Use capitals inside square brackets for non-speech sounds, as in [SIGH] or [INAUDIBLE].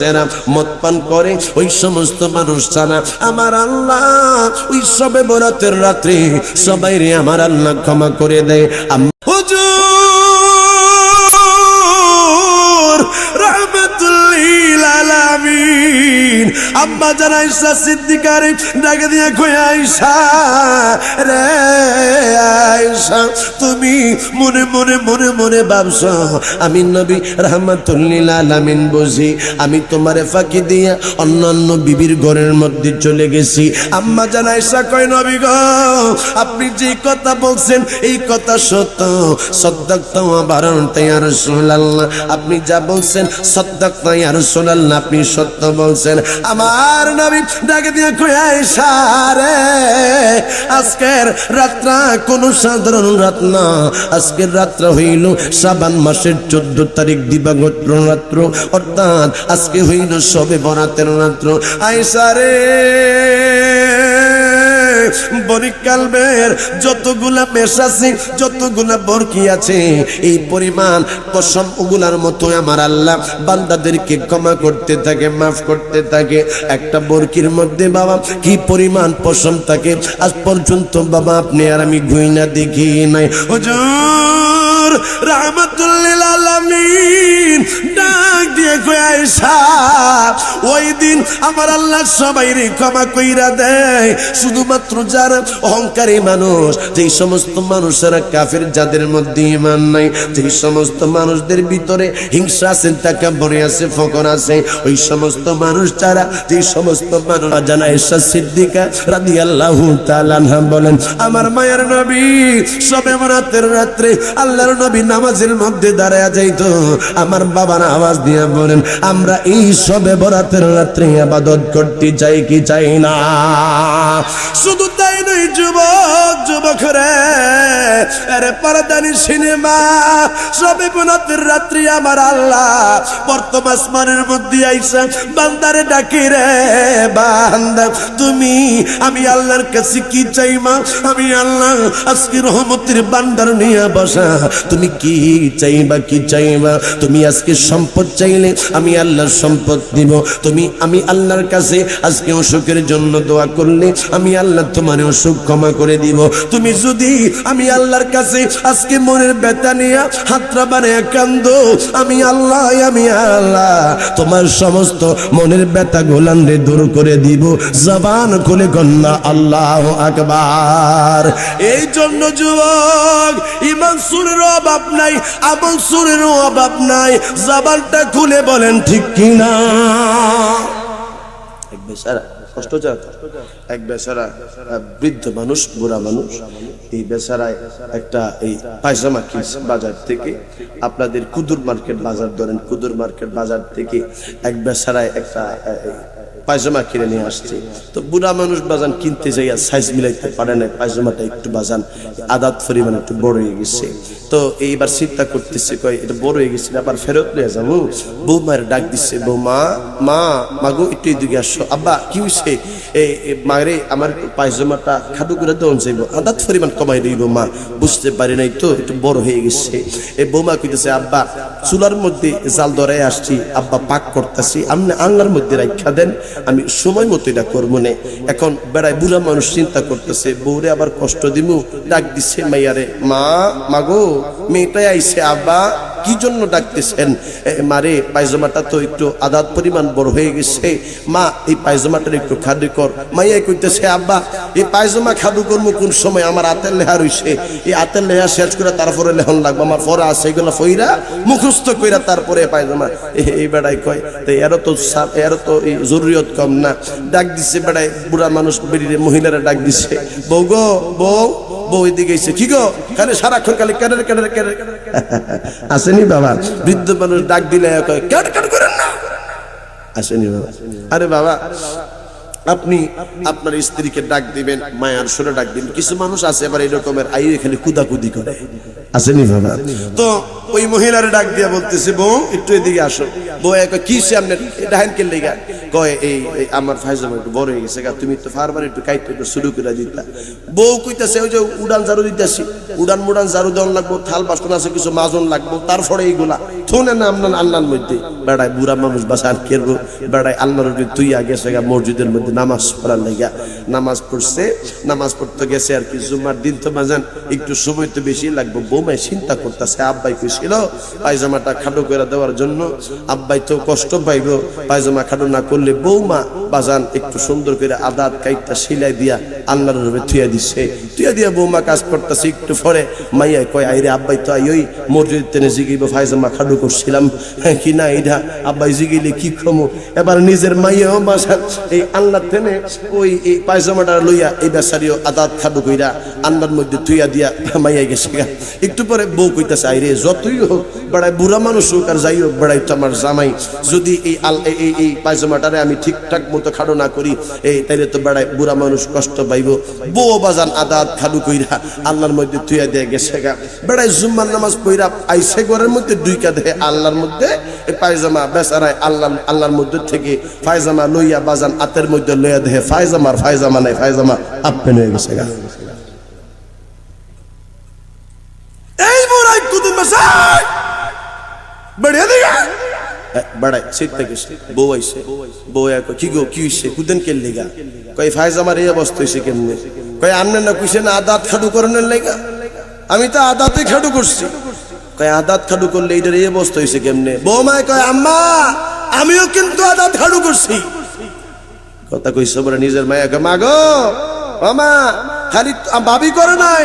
যারা মদ করে, ওই সমস্ত মানুষ জানা, আমার আল্লাহ, ওই সবে বরাতের রাত্রে সবাই রে আমার আল্লাহ ক্ষমা করে দেয় হুজুর! আলামিন আম্মা জান আয়েশা ডাকে দিয়ে কই আয়েশা রে, আয়েশা, তুমি মনে মনে মনে মনে ভাবছ, আমি নবী রহমাতুল্লিল আলামিন বুঝি, আমি তোমারে ফাঁকি দিয়া অন্যান্য বিবির ঘরের মধ্যে চলে গেছি। আম্মা জান আয়েশা কয়, নবী গো, আপনি যে কথা বলছেন, এই কথা সত্য। সদ্দাক তো আবার তাইয়ার রাসূলুল্লাহ। আপনি যা বলছেন, সদ্দাক তাইয়ার রাসূলুল্লাহ, আপনি সত্য বলছেন। আমার নবী ডাকে দিয়ে কই আয়েশা রে আজকের রাত্রা কোন সাধারণ রাত না। আজকের রাত্রা হইল শ্রাবণ মাসের চোদ্দ তারিখ দিবাগত রাত্র। অর্থাৎ আজকে হইল সবে বরাতের রাত্র। আয়সারে বরিকালবের যতগুলা মেষ আছে, যতগুলা বরকি আছে, এই পরিমাণ কসম ওগুলার মতো আমার আল্লাহ বান্দাদেরকে ক্ষমা করতে থাকে, মাফ করতে থাকে। একটা বরকির মধ্যে বাবা কি পরিমাণ পশম থাকে, আজ পর্যন্ত বাবা আপনি আর আমি গুইনা দেখি নাই। হুজুর, রাহমাতুল্লিল আলামিন। ওই দিন আমার আল্লাহ সবাই রে ক্ষমা কইরা দেয়। শুধুমাত্র যারা অহংকারী মানুষ, যেই সমস্ত মানুষেরা কাফের, যাদের মধ্যে ইমান নাই, যেই সমস্ত মানুষদের ভিতরে হিংসা আছে তাকাব্বরে আছে, ফকর আছে, ওই সমস্ত মানুষ যারা, যেই সমস্ত মানুষ জানা এসা সিদ্দিকা তাআলা আনহা বলেন, আমার মায়ের নবী সবে বরাতের রাত্রে আল্লাহর নবী নামাজের মধ্যে দাঁড়ায় যাইতো। আমার বাবার আওয়াজ দিয়া বলেন, আমরা এই সবে বরাতের রাত্রে আবাদত করতে চাই কি চাই না? শুধু তাই নয়, যুবক যুবক রে আরে পরদানি সিনেমা, সবে বরাতের রাত্রি আমার আল্লাহ। বর্তমান আসমানের মধ্যে আইসা বান্দারে ডাকি রে, বান্দা, তুমি, আমি আল্লাহর কাছে কি চাই মা? আমি আল্লাহ আজকে রহমতের বান্দার নিয়ে বসা। তুমি কি চাইবা কি চাইবা তুমি আজকে সম্পদ চাইলে আমি আল্লাহর সম্পদ দিব। তুমি, আমি আল্লাহর কাছে আজকে অসুখের জন্য দোয়া করলে আমি আল্লাহ তোমার অসুখ ক্ষমা করে দিব। তুমি যদি আমি আল্লাহর কাছে আজকে মনের ব্যথা নিয়ে হাতটা বানিয়ে কান্দ, আমি আল্লাহ আমি আল্লাহ, তোমার সমস্ত মনের ব্যথা গোলান দূর করে দিব। জবান খুলে কন্যা, আল্লাহ আকবার। এই জন্য যুবক, ইমান সুরের অভাব নাই, আমল সুরের অভাব নাই। জবানটা খুলে বলেন, ঠিক কিনা? এক বেচারা কষ্ট যাক এক বেচারা বৃদ্ধ মানুষ, বুড়া মানুষ, এই বেচারায় একটা এই পায়জামা কিনছে বাজার থেকে। আপনাদের কুদুর মার্কেট বাজার ধরেন, কুদুর মার্কেট বাজার থেকে এক বেচারায় একটা পায়জামা কিনে নিয়ে আসছে। তো বুড়া মানুষ বাজান কিনতে যাইয়া সাইজ মিলাইতে পারে না পায়জামাটা একটু বাজান, আদাত পরিমাণ একটু বড় হয়ে গেছে। তো এইবার চিন্তা করতেছে, কয়, এটা বড় হয়ে গেছে, আবার ফেরত নিয়ে যাব? বৌমার ডাক দিচ্ছে বৌমা, মা, মাগো, একটু এদিকে আসো। আব্বা, কি হয়েছে এই মারে আমার পায়জামাটা খাদু করে দেওয়া যাইব, আদাত পরিমাণ কমাই দিব, মা। বুঝতে পারি নাই তো, একটু বড় হয়ে গেছে। এই বৌমা কইতেছে, আব্বা, চুলার মধ্যে জাল ধরাই আসছি, আব্বা পাক করতেছি আপনি আঙ্গার মধ্যে রাখা দেন। আমি সময় মতো এটা করব না। এখন বেড়ায় বুড়া মানুষ চিন্তা করতেছে, বউরে আবার কষ্ট দিমু, ডাক দিচ্ছে মাইয়ারে, মা মাগো মেয়েটাই আইসে আব্বা। কি জন্য ডাকতেছেন? মারে, পায়জামাটা তো একটু আদাত পরিমাণ বড় হয়ে গেছে। মা, এই পায়জামাটার একটু খাদু কর। মাইয়াই কইতেছে, আব্বা, এই পায়জামা খাদু করব কোন সময়? আমার হাতের লেহা রইছে। এই হাতের লেহা শেষ করে তারপরে লেহন লাগবে। আমার পরে আছে, এগুলো ফইরা মুখস্থ কইরা তারপরে পায়জামা। এই বেড়াই কয়, তো, এরও তো এরও তো এই জরুরিয়ত কম না। ডাক দিছে বেড়াই বুড়া মানুষ বেরিয়ে মহিলারা ডাক দিছে, বউ গো, বউ বউ এদিকে কি গো? খালি সারাক্ষণ খালি কেডার কেডার কেডার [LAUGHS] আসেনি বাবা। বৃদ্ধ মানুষ ডাক দিলে কেড কেড করেন না? আসেনি বাবা। আরে বাবা আপনি আপনার স্ত্রীকে ডাক দিবেন মায়ার সুরে ডাক দিবেন। কিছু মানুষ আছে আবার এই রকমের আইয়ে খালি কুদাকুদি করে। আসেনি বাবা। তো ওই মহিলার ডাক দিয়া বলতেছে বউ একটু এদিকে আসো। বউ এক কি সে আপনার? লেগা? কয় এই আমার ফাইজামা একটু বড় হয়ে গেছে গা, তুমি তো ফারবার একটু কাইতে একটু শুরু করে দিতা। বউ কইতাছে ওই যে উড়ান ঝাড়ু দিতেছি উড়ান মুড়ান ঝাড়ু দেওয়ান লাগবো থাল বাসন আছে কিছু মাজন লাগবো তারপরে এইগুলা। থুনে না আপনার আল্লাহর মধ্যে? বেড়ায় বুড়া মানুষ বাসান কেরবো বেড়ায় আল্লাহর তুই সেগা মসজিদের মধ্যে নামাজ পড়ার লেগা। নামাজ পড়ছে, নামাজ পড়তে গেছে আর কি জুমার দিন তো বাজান, একটু সময় তো বেশি লাগবে। বৌমায় চিন্তা করতেছে, আব্বাই কইছিল, পায়জামাটা খাটো করে দেওয়ার জন্য, আব্বাই তো কষ্ট পাইব, পায়জামা খাটো না করলে বৌমা বাজান একটু সুন্দর করে আদাত কাইটটা সিলাই দিয়া আল্লাহর রূপে থুয়া দিচ্ছে। থুয়া দিয়া বৌমা কাজ করতেছে, একটু পরে মাইয়া কয়, আইরে আব্বাই তো আই ওই মসজিদ তেনে জিগিব পায়জামা খাটো করছিলাম। হ্যাঁ, কি না এটা? আব্বাই জিগিলে কি ক্ষমো এবার নিজের মাইয়াও বাসান এই আল্লাহ তেনে ওই এই পায়জামাটা লইয়া এই বেচারিও আদাত খাটো কইরা আল্লাহর মধ্যে থুইয়া দিয়া মাইয়া গেছে একটু পরে বউ কইতাছে আইরে যতই হোক বেড়ায় বুড়া মানুষ হোক আর যাই হোক বেড়াই তো আমার জামাই। যদি এই আল এই- এই পায়জামাটারে আমি ঠিকঠাক মতো খাড়ো না করি এই তাইলে তো বেড়ায় বুড়া মানুষ কষ্ট পাইব। বউ বাজান আদাত খালু কইরা আল্লাহর মধ্যে তুইয়া দিয়ে গেছে গা। বেড়ায় জুম্মার নামাজ পইরা আইসে ঘরের মধ্যে দুইকা দেহে আল্লাহর মধ্যে? এই পায়জামা বেচারায় আল্লাহ আল্লাহর মধ্যে থেকে পায়জামা লইয়া বাজান, আতের মধ্যে লইয়া দেহে ফায়জামার ফায়জামা নাই ফায়জামা আপনি হয়ে গেছে গা। আমি তো আদাতে খাডু করছি। কই আদাত খাডু করলে এইটার এই অবস্থা হয়েছে কেমনে? বৌমায় কয়, আম্মা, আমিও কিন্তু আদাত খাডু করছি। কথা বলে নিজের মায়া কয়, মা গো মামা খালি ভাবি করে নাই